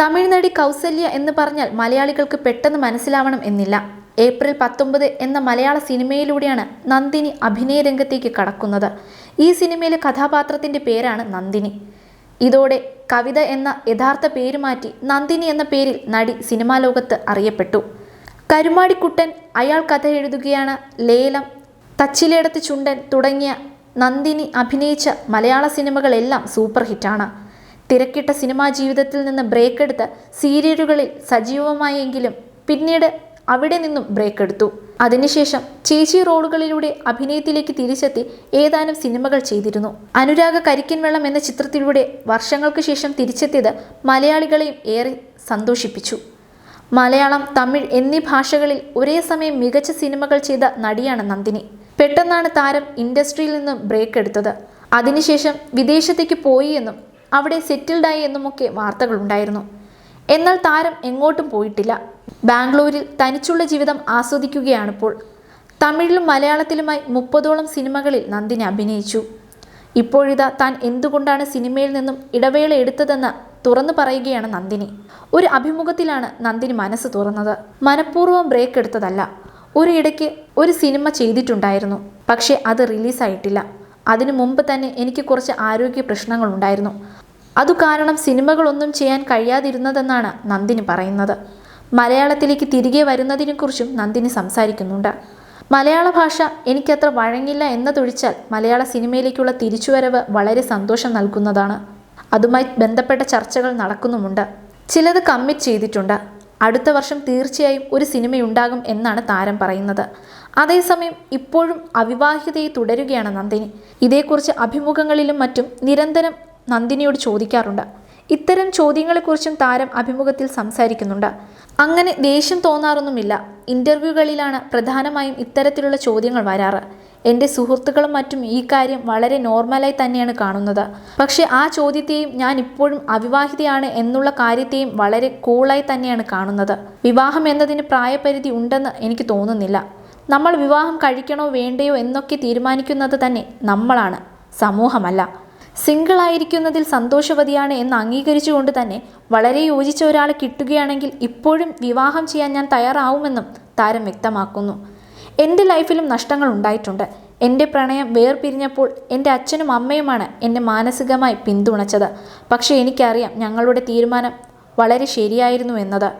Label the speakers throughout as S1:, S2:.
S1: തമിഴ് നടി കൗസല്യ എന്ന് പറഞ്ഞാൽ മലയാളികൾക്ക് പെട്ടെന്ന് മനസ്സിലാവണം എന്നില്ല. ഏപ്രിൽ പത്തൊമ്പത് എന്ന മലയാള സിനിമയിലൂടെയാണ് നന്ദിനി അഭിനയ രംഗത്തേക്ക് കടക്കുന്നത്. ഈ സിനിമയിലെ കഥാപാത്രത്തിന്റെ പേരാണ് നന്ദിനി. ഇതോടെ കവിത എന്ന യഥാർത്ഥ പേര് മാറ്റി നന്ദിനി എന്ന പേരിൽ നടി സിനിമാ ലോകത്ത് അറിയപ്പെട്ടു. കരുമാടിക്കുട്ടൻ അയാൾ കഥ എഴുതുകയാണ്. ലേലം തച്ചിലേടത്ത് ചുണ്ടൻ തുടങ്ങിയ നന്ദിനി അഭിനയിച്ച മലയാള സിനിമകളെല്ലാം സൂപ്പർ ഹിറ്റാണ്. തിരക്കിട്ട സിനിമാ ജീവിതത്തിൽ നിന്ന് ബ്രേക്ക് എടുത്ത് സീരിയലുകളിൽ സജീവമായെങ്കിലും പിന്നീട് അവിടെ നിന്നും ബ്രേക്ക് എടുത്തു അതിനുശേഷം ചേച്ചി റോളുകളിലൂടെ അഭിനയത്തിലേക്ക് തിരിച്ചെത്തി ഏതാനും സിനിമകൾ ചെയ്തിരുന്നു. അനുരാഗ കരിക്കിൻ വെള്ളം എന്ന ചിത്രത്തിലൂടെ വർഷങ്ങൾക്ക് ശേഷം തിരിച്ചെത്തിയത് മലയാളികളെയും ഏറെ സന്തോഷിപ്പിച്ചു. മലയാളം തമിഴ് എന്നീ ഭാഷകളിൽ ഒരേ സമയം മികച്ച സിനിമകൾ ചെയ്ത നടിയാണ് നന്ദിനി. പെട്ടെന്നാണ് താരം ഇൻഡസ്ട്രിയിൽ നിന്നും ബ്രേക്ക് എടുത്തത് അതിനുശേഷം വിദേശത്തേക്ക് പോയി എന്നും അവിടെ സെറ്റിൽഡായി എന്നുമൊക്കെ വാർത്തകളുണ്ടായിരുന്നു എന്നാൽ താരം എങ്ങോട്ടും പോയിട്ടില്ല. ബാംഗ്ലൂരിൽ തനിച്ചുള്ള ജീവിതം ആസ്വദിക്കുകയാണിപ്പോൾ. തമിഴിലും മലയാളത്തിലുമായി മുപ്പതോളം സിനിമകളിൽ നന്ദിനി അഭിനയിച്ചു. ഇപ്പോഴിതാ താൻ എന്തുകൊണ്ടാണ് സിനിമയിൽ നിന്നും ഇടവേള എടുത്തതെന്ന് തുറന്നു പറയുകയാണ് നന്ദിനി. ഒരു അഭിമുഖത്തിലാണ് നന്ദിനി മനസ്സ് തുറന്നത്. മനഃപൂർവം ബ്രേക്ക് എടുത്തതല്ല ഒരു ഇടയ്ക്ക് ഒരു സിനിമ ചെയ്തിട്ടുണ്ടായിരുന്നു. പക്ഷേ അത് റിലീസായിട്ടില്ല. അതിനു മുമ്പ് തന്നെ എനിക്ക് കുറച്ച് ആരോഗ്യ പ്രശ്നങ്ങളുണ്ടായിരുന്നു. അതു കാരണം സിനിമകളൊന്നും ചെയ്യാൻ കഴിയാതിരുന്നതെന്നാണ് നന്ദിനി പറയുന്നത്. മലയാളത്തിലേക്ക് തിരികെ വരുന്നതിനെക്കുറിച്ചും നന്ദിനി സംസാരിക്കുന്നുണ്ട്. മലയാള ഭാഷ എനിക്കത്ര വഴങ്ങില്ല എന്നതൊഴിച്ചാൽ മലയാള സിനിമയിലേക്കുള്ള തിരിച്ചുവരവ് വളരെ സന്തോഷം നൽകുന്നതാണ്. അതുമായി ബന്ധപ്പെട്ട ചർച്ചകൾ നടക്കുന്നുമുണ്ട്. ചിലത് കമ്മിറ്റ് ചെയ്തിട്ടുണ്ട്. അടുത്ത വർഷം തീർച്ചയായും ഒരു സിനിമയുണ്ടാകും എന്നാണ് താരം പറയുന്നത്. അതേസമയം ഇപ്പോഴും അവിവാഹിതയെ തുടരുകയാണ് നന്ദിനി. ഇതേക്കുറിച്ച് അഭിമുഖങ്ങളിലും മറ്റും നിരന്തരം നന്ദിനിയോട് ചോദിക്കാറുണ്ട്. ഇത്തരം ചോദ്യങ്ങളെക്കുറിച്ചും താരം അഭിമുഖത്തിൽ സംസാരിക്കുന്നുണ്ട്. അങ്ങനെ ദേഷ്യം തോന്നാറൊന്നുമില്ല. ഇന്റർവ്യൂകളിലാണ് പ്രധാനമായും ഇത്തരത്തിലുള്ള ചോദ്യങ്ങൾ വരാറ്. എന്റെ സുഹൃത്തുക്കളും മറ്റും ഈ കാര്യം വളരെ നോർമലായി തന്നെയാണ് കാണുന്നത്. പക്ഷേ ആ ചോദ്യത്തെയും ഞാൻ ഇപ്പോഴും അവിവാഹിതയാണ് എന്നുള്ള കാര്യത്തെയും വളരെ കൂളായി തന്നെയാണ് കാണുന്നത്. വിവാഹം എന്നതിന് പ്രായപരിധി ഉണ്ടെന്ന് എനിക്ക് തോന്നുന്നില്ല. നമ്മൾ വിവാഹം കഴിക്കണോ വേണ്ടയോ എന്നൊക്കെ തീരുമാനിക്കുന്നത് തന്നെ നമ്മളാണ് സമൂഹമല്ല. സിംഗിൾ ആയിരിക്കുന്നതിൽ സന്തോഷവതിയാണ് എന്ന് അംഗീകരിച്ചുകൊണ്ട് തന്നെ വളരെ യോജിച്ച ഒരാളെ കിട്ടുകയാണെങ്കിൽ ഇപ്പോഴും വിവാഹം ചെയ്യാൻ ഞാൻ തയ്യാറാവുമെന്നും താരം വ്യക്തമാക്കുന്നു. എന്റെ ലൈഫിലും നഷ്ടങ്ങൾ ഉണ്ടായിട്ടുണ്ട്. എന്റെ പ്രണയം വേർപിരിഞ്ഞപ്പോൾ എന്റെ അച്ഛനും അമ്മയുമാണ് എന്നെ മാനസികമായി പിന്തുണച്ചത്. പക്ഷേ എനിക്കറിയാം ഞങ്ങളുടെ തീരുമാനം വളരെ ശരിയായിരുന്നു എന്നത്.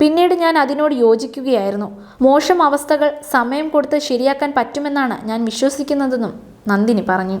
S1: പിന്നീട് ഞാൻ അതിനോട് യോജിക്കുകയായിരുന്നു. മോശം അവസ്ഥകൾ സമയം കൊടുത്ത് ശരിയാക്കാൻ പറ്റുമെന്നാണ് ഞാൻ വിശ്വസിക്കുന്നതെന്നും നന്ദിനി പറഞ്ഞു.